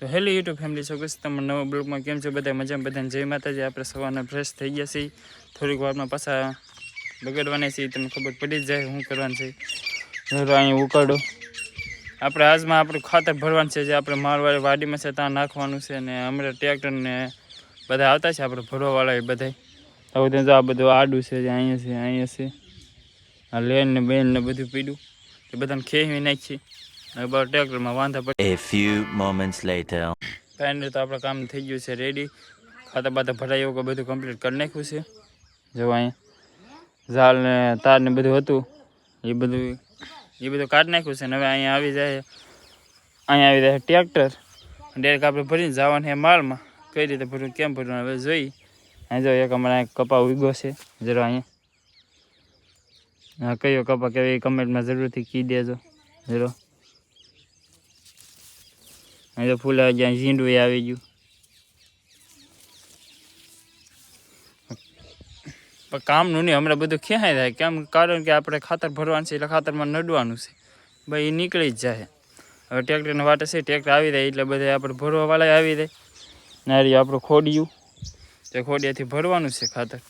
તો hello YouTube family ચોક્કસ તમે નવા બ્લોગમાં. કેમ છો બધા? મજામાં બધાને? જય માતાજી. આપણે સવારના ફ્રેશ થઈ ગયા છીએ. થોડીક વારમાં પાછા બગડવાના છીએ. તમને ખબર પડી જ જાય શું કરવાનું છે. અહીં ઉકાળો. આપણે આજમાં આપણું ખાતર ભરવાનું છે. જે આપણે મારવાળી વાડીમાં છે, ત્યાં નાખવાનું છે ને હમણાં ટ્રેક્ટરને બધા આવતા છે આપણે ભરવાવાળા એ બધા હવે ત્યાં આ બધું આડું છે અહીંયા છે અહીંયા છે. આ લેન ને બેન ને બધું પીડું એ બધાને ખેવી નાખીએ. ટ્રેક્ટરમાં વાંધા પડે A few moments later. Final તો આપણે કામ થઈ ગયું છે રેડી ખાતા બાતા એવું કે બધું કમ્પ્લીટ કરી નાખ્યું છે. જો અહીંયા ઝાલ ને તાર ને બધું હતું એ બધું એ બધું કાઢી નાખ્યું છે ને હવે અહીંયા આવી જાય અહીંયા આવી જાય ટ્રેક્ટર. ડાયરેક્ટ આપણે ભરીને જવાનું છે માલમાં કઈ રીતે ભરવું કેમ ભરવું હવે જોઈ. અહીં જો એક હમણાં એક કપા ઉગ્યો છે. જરા અહીંયા. હા કયો કપા કેવી કમેન્ટમાં જરૂરથી કહી દેજો. જરો. તો ફૂલ આવી ગયા ઝીંડું આવી ગયું પણ કામનું નહીં હમણાં બધું ક્યાંય થાય કેમ કારણ કે આપણે ખાતર ભરવાનું છે એટલે ખાતરમાં નડવાનું છે ભાઈ એ નીકળી જ જાય હવે ટ્રેક્ટરને વાટે છે ટ્રેક્ટર આવી જાય એટલે બધા આપણે ભરવાવાળા આવી જાય નારી આપણું ખોડિયું તે ખોડિયાથી ભરવાનું છે ખાતર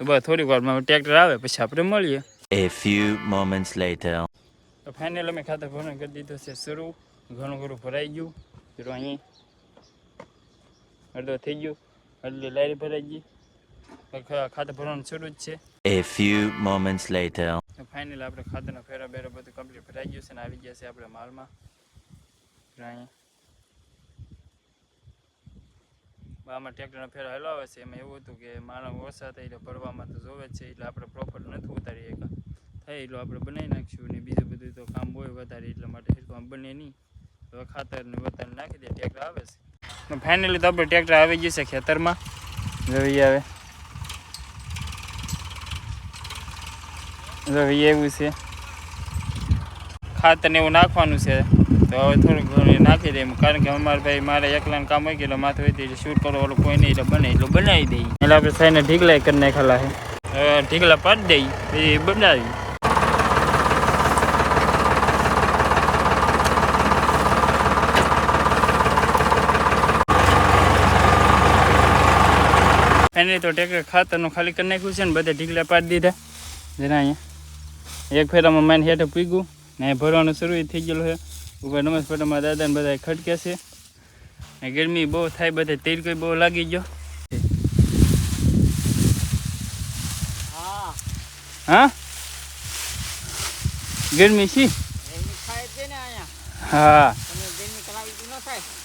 તો બસ થોડીક વારમાં ટ્રેક્ટર આવે પછી આપણે મળીએ A few moments later. તો ફાઇનલ અમે ખાતર ભરવાનું કરી દીધું છે શરૂ ઘણું ઘણું ભરાઈ ગયું. પેલું અહીં અડધો થઈ ગયું. અડધી લારી ભરાઈ ગઈ. ખાતર ભરવાનું શરૂ જ છે. A few moments later. Final આપણે ખાતરના ફેરા બેરા બધું કમ્પ્લીટ ભરાઈ ગયું છે ને આવી ગયા છે આપણે માલમાં. અહીં. આમાં ટ્રેક્ટરના ફેરા હલાવે છે. એમાં એવું હતું કે માણસ ઓછા થાય એટલે ભરવામાં તો જોવે છે એટલે આપણે પ્રોપર નથી ઉતારી એક. થાય એટલું આપણે બનાવી નાખીશું ને બીજું બધું તો કામ હોય વધારે એટલા માટે આમ બને નહીં. છે. ફાઇનલી તો આપણે ટ્રેક્ટર આવી ગયું છે ખેતરમાં. રવિ આવે. રવિ એવું છે. ખાતર ને એવું નાખવાનું છે. તો હવે થોડુંક ઘણું નાખી દઈએ કારણ કે અમારે ભાઈ મારે એકલાને કામ હોય ગયેલો માથું હોય એટલે શૂટ કરો ઓલું કોઈ નહીં, એટલે બને, એટલું બનાવી દઈએ. એટલે આપણે થઈને ઢીકલા કરી નાખેલા છે. ઢીકલા પાડી દઈ પછી બનાવી એને તો ટેકરે ખાતરનું ખાલી કરી નાખ્યું છે ને બધા ઢીકલા પાડી દીધા. જેના અહીંયા. એક ફેરામાં માઇન હેઠે પીગું ને ભરવાનું શરૂ થઈ ગયેલું છે. ઉપર નમસ ફોટામાં દાદાને બધા ખડકે છે. ને ગરમી બહુ થાય, બધે તેલ કોઈ બહુ લાગી ગયો. હા? ગરમી છે હા.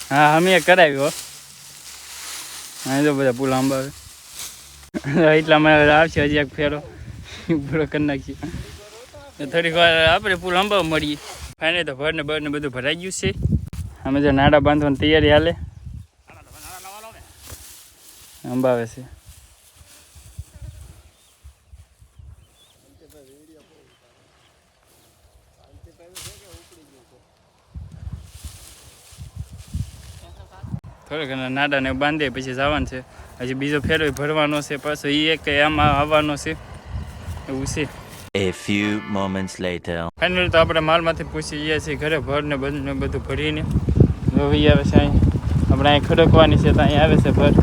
હા, અમે કરાવ્યો હા. જો બધા પુલ આંબાવે અમે આવશે, હજી એક ફેરો. પૂરો કરી નાખીએ. થોડીક વાર આપણે પુલ અંબાવ મળીએ. ફાઈને તો ભર ને બર બધું ભરાઈ ગયું છે. અમે જો નાડા બાંધવાની તૈયારી હાલે. અંબાવે છે. થોડોક નાડા નાડાને બાંધે પછી જવાનું છે. હજી બીજો ફેરો ભરવાનો છે પાછો એ એક આમાં આવવાનો છે. એવું છે. A few moments later. Final તો આપણે માલમાંથી પૂછી ગયા છીએ ઘરે ભર ને બધું ને બધું ભરીને. રવી આવે છે અહીં. આપણે અહીં ખડકવાની છે તો અહીં આવે છે ભર.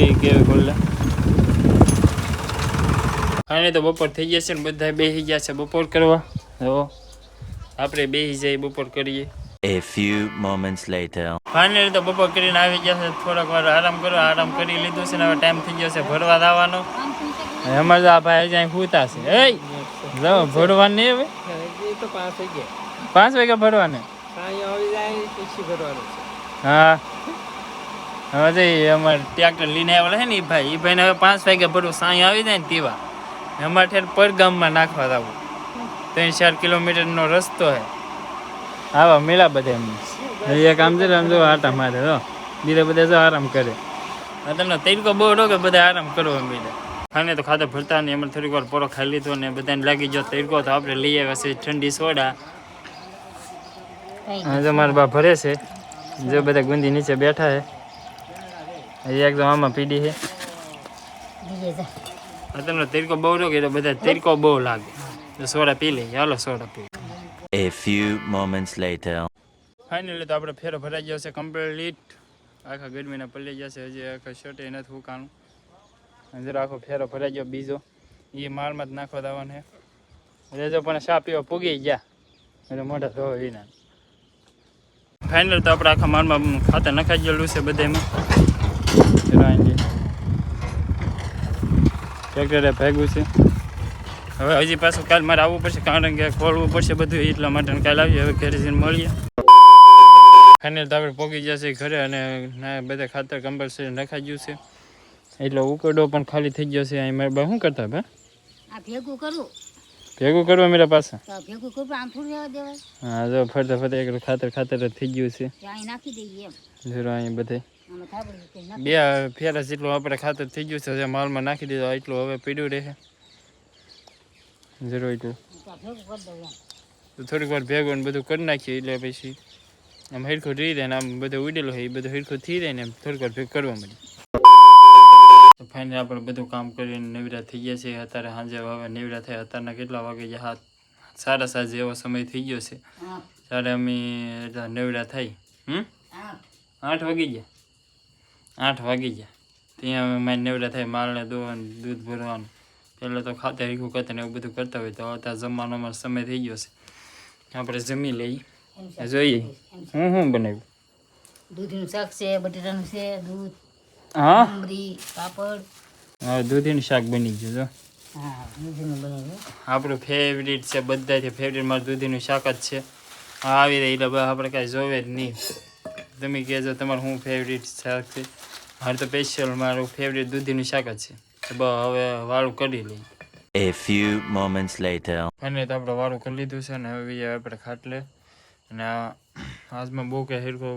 એ કેવી બોલે. ફાઇનલ તો બપોર થઈ ગયા છે ને બધા બેસી ગયા છે બપોર કરવા. જો આપણે બેસી જઈએ બપોર કરીએ. A few moments later. Finally તો બપોર કરીને આવી ગયા છે. થોડાક વાર આરામ કરો આરામ કરી લીધું છે ને હવે ટાઈમ થઈ ગયો છે ભરવા જવાનો. અમારે તો આ ભાઈ અહીં ખૂતા છે. એ જાઓ ભરવા નહીં હવે? તો પાંચ વાગે પાંચ વાગ્યા ભરવાને? જાય હા. હવે જઈ અમારે ટ્રેક્ટર લઈને આવેલા છે ને એ ભાઈ એ ભાઈને હવે પાંચ વાગે ભરવું. સાંઈ આવી જાય ને તેવા અમારે ઠેર પરગામમાં નાખવા જવું. ત્રણ ચાર કિલોમીટરનો રસ્તો છે. આવા મેળા બધા એમ. એક આમ છે આમ જો આટા મારે હો. બીજા બધા જો આરામ કરે. આ તમને તરીકો બહુ રહો કે બધા આરામ કરો એમ બીજા ખાને તો ખાતે ભરતા ને એમાં થોડીક વાર પોરો ખાઈ લીધો ને બધાને લાગી ગયો તરીકો તો આપણે લઈ આવ્યા છે ઠંડી સોડા. જો મારા બા ભરે છે. જો બધા ગુંદી નીચે બેઠા છે. એકદમ આમાં પીડી છે. તમને તરીકો બહુ રહો કે બધા તરીકો બહુ લાગે. તો સોડા પી લઈએ હાલો સોડા પી A few moments later. Finally તો આપણે ફેરો ભરાઈ ગયો છે કમ્પ્લીટ આખા ગરમીના પલ્લી જશે હજી આખા શર્ટ એ નથી ઉકાણું જરા આખો ફેરો ભરાઈ ગયો બીજો. એ માલમાં જ નાખવા દેવાનો છે. રેજો પણ સાપીઓ પૂગી ગયા. એટલે મોઢા ધોવા વિના. ફાઇનલ તો આપણે આખા માલમાં ખાતર નખાઈ ગયેલું છે બધામાં જરા ટ્રેક્ટરે ભેગું છે. હવે હજી પાછું કાલ મારે આવવું પડશે, કારણ કે ખોલવું પડશે બધું એટલા માટે કાલ આવીએ, હવે ઘરે જઈને મળીએ. ફાઇનલ તો આપણે પોગી જશે ઘરે અને બધા ખાતર કમ્પલસરી નખાઈ ગયું છે. એટલે ઉકરડો પણ ખાલી થઈ ગયો છે. અહીં મારા બા શું કરતા ભા આ ભેગું કરું. ભેગું કરવા મેરા પાસે ભેગું કરું આમ થોડું રહેવા દેવાય. હા જો ફરતા ફરતા એક ખાતર ખાતર થઈ ગયું છે. અહીં નાખી દઈએ એમ. જરો અહીં બધે. નાખી બે ફેરા જેટલું આપણે ખાતર થઈ ગયું છે જે માલમાં નાખી દીધું એટલું હવે પીડ્યું રહે. જરૂર એટલું. તો થોડીક વાર ભેગું ને બધું કરી નાખીએ એટલે પછી આમ હેડખો રહી જાય આમ બધું ઉડેલો હોય, એ બધું હેડખો થઈ જાય ને એમ થોડીક વાર ભેગ કરવા મળી તો ફાઇનલ આપણે બધું કામ કરીને નવરા થઈ ગયા છે અત્યારે સાંજે હવે નેવડા થયા. અત્યારના કેટલા વાગે ગયા હાથ સાડા જેવો સમય થઈ ગયો છે. ત્યારે અમે એટલા નવરા થઈ હમ? આઠ વાગી ગયા. આઠ વાગી ગયા. ત્યાં અમે મારી નેવડા થાય, માલને દોવાનું દૂધ ભરવાનું. પહેલાં તો ખાતે રીખું કરતા ને એવું બધું કરતા હોય. તો અત્યારે જમવાનો સમય થઈ ગયો છે. આપણે જમી લઈએ. જોઈએ. હું. હું બનાવ્યું? દૂધનું શાક છે બટેટાનું છે દૂધ હા? ડુંગળી પાપડ. હા દૂધીનું શાક બની ગયું જો હા દૂધીનું બનાવ્યું આપણું ફેવરિટ છે બધાથી ફેવરિટ મારું દૂધીનું શાક જ છે. હા આવી રહી એટલે આપણે કાંઈ જોવે જ નહીં. તમે કહેજો તમારું શું ફેવરિટ શાક છે? મારે તો સ્પેશિયલ મારું ફેવરિટ દૂધીનું શાક જ છે. તો બસ હવે વાળું કરી લઈએ. A few moments later. અને તો આપણે વાળું કરી લીધું છે ને હવે બીજા આપણે ખાટલે અને આજમાં બહુ કંઈ હિરકો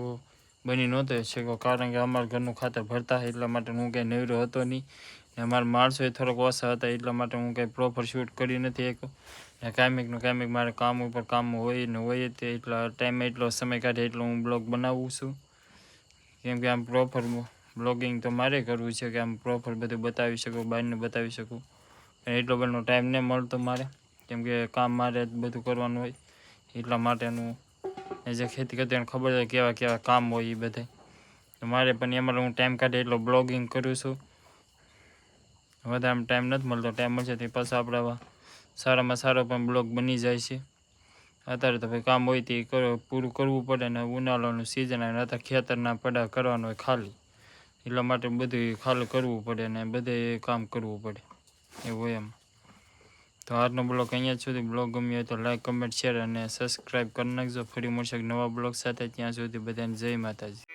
બની નહોતો શેકો કારણ કે અમારા ઘરનું ખાતર ભરતા એટલા માટે હું કંઈ નવરો હતો નહીં. ને અમારા માણસો થોડોક ઓછા હતા એટલા માટે હું કંઈ પ્રોપર શૂટ કરી નથી એક ને કાયમિકનું કાયમિક મારે કામ ઉપર કામ હોય ને હોય તે એટલા ટાઈમે એટલો સમય કાઢે એટલો હું બ્લોગ બનાવું છું. કેમ કે આમ પ્રોપર બ્લોગિંગ તો મારે કરવું છે કે આમ પ્રોપર બધું બતાવી શકું, બહારને બતાવી શકું. એટલો બધો ટાઈમ નહીં મળતો મારે. કેમ કે કામ મારે બધું કરવાનું હોય એટલા માટેનું એ જે ખેતી કરતી એને ખબર છે કેવા કેવા કામ હોય એ બધા તો મારે પણ એમાં હું ટાઈમ કાઢે એટલો બ્લોગિંગ કરું છું. વધારે ટાઈમ નથી મળતો ટાઈમ મળશે તે પાછા આપણે સારામાં સારો પણ બ્લોગ બની જાય છે. અત્યારે તો ભાઈ કામ હોય તે પૂરું કરવું પડે ને ઉનાળાનું સિઝન આવે અત્યારે ખેતરના પડા કરવાનું હોય ખાલી. એટલા માટે બધું ખાલી કરવું પડે ને બધે કામ કરવું પડે. એવું હોય એમ. તો આજનો બ્લોગ અહીંયા સુધી બ્લોગ ગમ્યો હોય તો લાઈક કમેન્ટ શેર અને સબસ્ક્રાઈબ કરી નાખજો. ફરી મળશે નવા બ્લોગ સાથે. ત્યાં સુધી બધાને જય માતાજી.